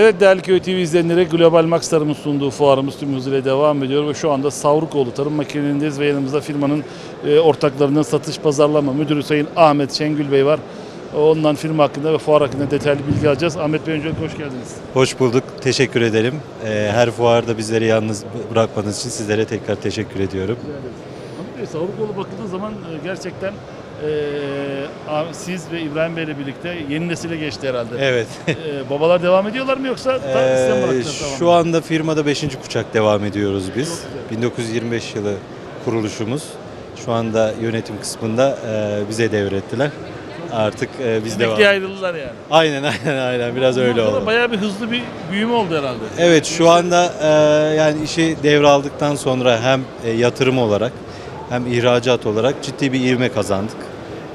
Evet değerli Köy TV izleyenleri Global Max Tarım'ın sunduğu fuarımız tüm hızıyla devam ediyor ve şu anda Savrukoğlu Tarım Makinelerindeyiz ve yanımızda firmanın e, ortaklarından satış pazarlama müdürü Sayın Ahmet Şengül Bey var. Ondan firma hakkında ve fuar hakkında detaylı bilgi alacağız. Ahmet Bey öncelikle hoş geldiniz. Hoş bulduk. Teşekkür ederim. Ee, Her fuarda bizleri yalnız bırakmadığınız için sizlere tekrar teşekkür ediyorum. Ahmet Bey Savrukoğlu bakıldığı zaman e, gerçekten e, siz ve İbrahim Bey ile birlikte yeni nesile geçti herhalde. Evet. E, babalar devam ediyorlar mı yoksa ta, size mi Ee? Şu anda firmada 5. kuşak devam ediyoruz biz. Çok 1925 yılı kuruluşumuz. Şu anda yönetim kısmında e, bize devrettiler. Artık e, biz devam. Emekliye ayrıldılar yani. Aynen aynen aynen biraz öyle Ondan sonra oldu. Bayağı bir hızlı bir büyüme oldu herhalde. Evet şu anda e, yani işi devraldıktan sonra hem e, yatırım olarak hem ihracat olarak ciddi bir ivme kazandık.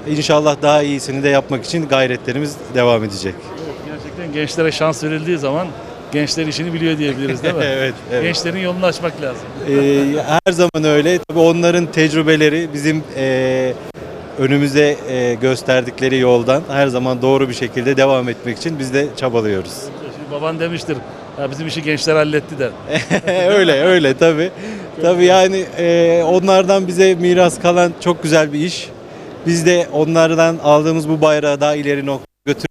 İnşallah daha iyisini de yapmak için gayretlerimiz devam edecek. Evet, gerçekten gençlere şans verildiği zaman gençler işini biliyor diyebiliriz değil mi? evet, evet. Gençlerin yolunu açmak lazım. Ee, her zaman öyle. Tabii onların tecrübeleri bizim e, önümüze e, gösterdikleri yoldan her zaman doğru bir şekilde devam etmek için biz de çabalıyoruz. Şimdi baban demiştir, ya bizim işi gençler halletti der. öyle öyle tabii. Tabii yani e, onlardan bize miras kalan çok güzel bir iş. Biz de onlardan aldığımız bu bayrağı daha ileri nokta götürüp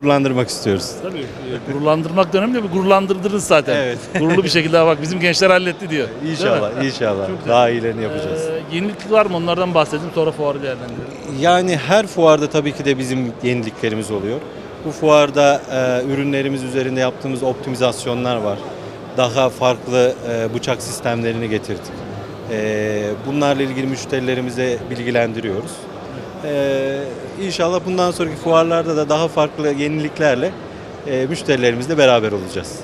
gururlandırmak istiyoruz. Tabii e, gururlandırmak da önemli, bir gururlandırdınız zaten. Evet. Gururlu bir şekilde "Ha bak bizim gençler halletti diyor. İnşallah, inşallah. Çok. Daha iyilerini yapacağız. Ee, yenilik var mı onlardan bahsedeyim sonra fuarı değerlendirelim. Yani her fuarda tabii ki de bizim yeniliklerimiz oluyor. Bu fuarda e, ürünlerimiz üzerinde yaptığımız optimizasyonlar var. Daha farklı e, bıçak sistemlerini getirdik. E, bunlarla ilgili müşterilerimize bilgilendiriyoruz. E, inşallah bundan sonraki fuarlarda da daha farklı yeniliklerle e, müşterilerimizle beraber olacağız.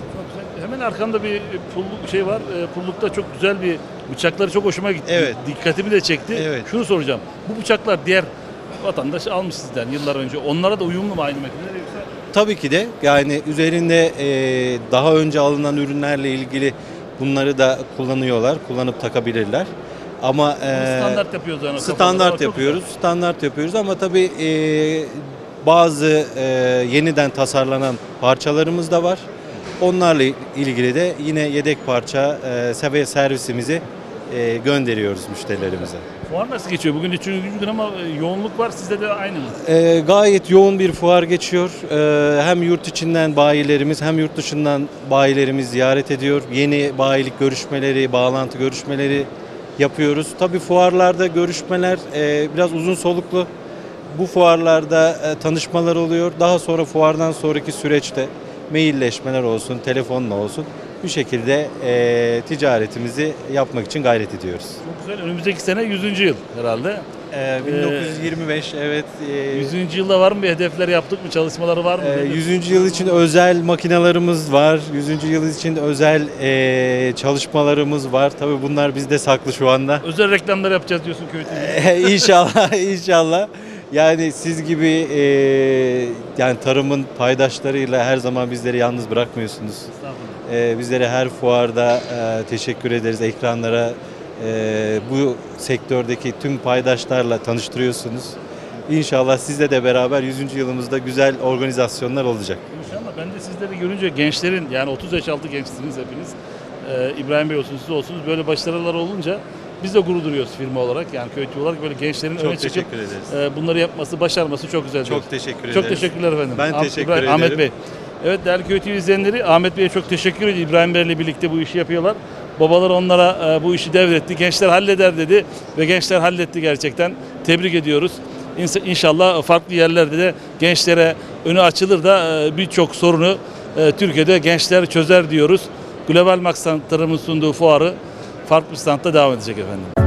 Hemen arkamda bir pulluk şey var. E, pullukta çok güzel bir bıçakları çok hoşuma gitti. Evet. Dikkatimi de çekti. Evet. Şunu soracağım. Bu bıçaklar diğer vatandaş almış sizden yıllar önce. Onlara da uyumlu mu aynı makineler yoksa? Tabii ki de yani üzerinde e, daha önce alınan ürünlerle ilgili bunları da kullanıyorlar, kullanıp takabilirler. Ama e, standart yapıyoruz yani. standart yapıyoruz, standart yapıyoruz ama tabii e, bazı e, yeniden tasarlanan parçalarımız da var. Onlarla ilgili de yine yedek parça e, ve servisimizi e, gönderiyoruz müşterilerimize. Fuar nasıl geçiyor? Bugün üçüncü gün ama e, yoğunluk var. Sizde de aynı mı? Ee, gayet yoğun bir fuar geçiyor. Ee, hem yurt içinden bayilerimiz hem yurt dışından bayilerimiz ziyaret ediyor. Yeni bayilik görüşmeleri, bağlantı görüşmeleri yapıyoruz. Tabii fuarlarda görüşmeler e, biraz uzun soluklu. Bu fuarlarda e, tanışmalar oluyor. Daha sonra fuardan sonraki süreçte mailleşmeler olsun, telefonla olsun bu şekilde e, ticaretimizi yapmak için gayret ediyoruz. Çok güzel. Önümüzdeki sene 100. yıl herhalde. Ee, 1925 evet. e, 100. yılda var mı bir hedefler yaptık mı? Çalışmaları var mı? Ee, 100. yıl için özel makinalarımız var. 100. yıl için özel e, çalışmalarımız var. Tabii bunlar bizde saklı şu anda. Özel reklamlar yapacağız diyorsun köy TV. inşallah, inşallah. Yani siz gibi e, yani tarımın paydaşlarıyla her zaman bizleri yalnız bırakmıyorsunuz. Estağfurullah. E, bizlere her fuarda e, teşekkür ederiz. Ekranlara e, bu sektördeki tüm paydaşlarla tanıştırıyorsunuz. İnşallah sizle de beraber 100. yılımızda güzel organizasyonlar olacak. İnşallah ben de sizleri görünce gençlerin yani 30 yaş altı gençsiniz hepiniz. Ee, İbrahim Bey olsun siz olsunuz böyle başarılar olunca biz de gurur duyuyoruz firma olarak yani köy TV olarak böyle gençlerin öne çıkıp ederiz. e, bunları yapması, başarması çok güzel. Çok teşekkür ederiz. Çok teşekkürler efendim. Ben Ah- teşekkür İbrahim- ederim. Ahmet Bey. Evet değerli Köy TV izleyenleri Ahmet Bey'e çok teşekkür ediyor. İbrahim Bey'le birlikte bu işi yapıyorlar. Babalar onlara e, bu işi devretti. Gençler halleder dedi ve gençler halletti gerçekten. Tebrik ediyoruz. İnşallah farklı yerlerde de gençlere önü açılır da e, birçok sorunu e, Türkiye'de gençler çözer diyoruz. Global Max Standlarımın sunduğu fuarı farklı bir devam edecek efendim.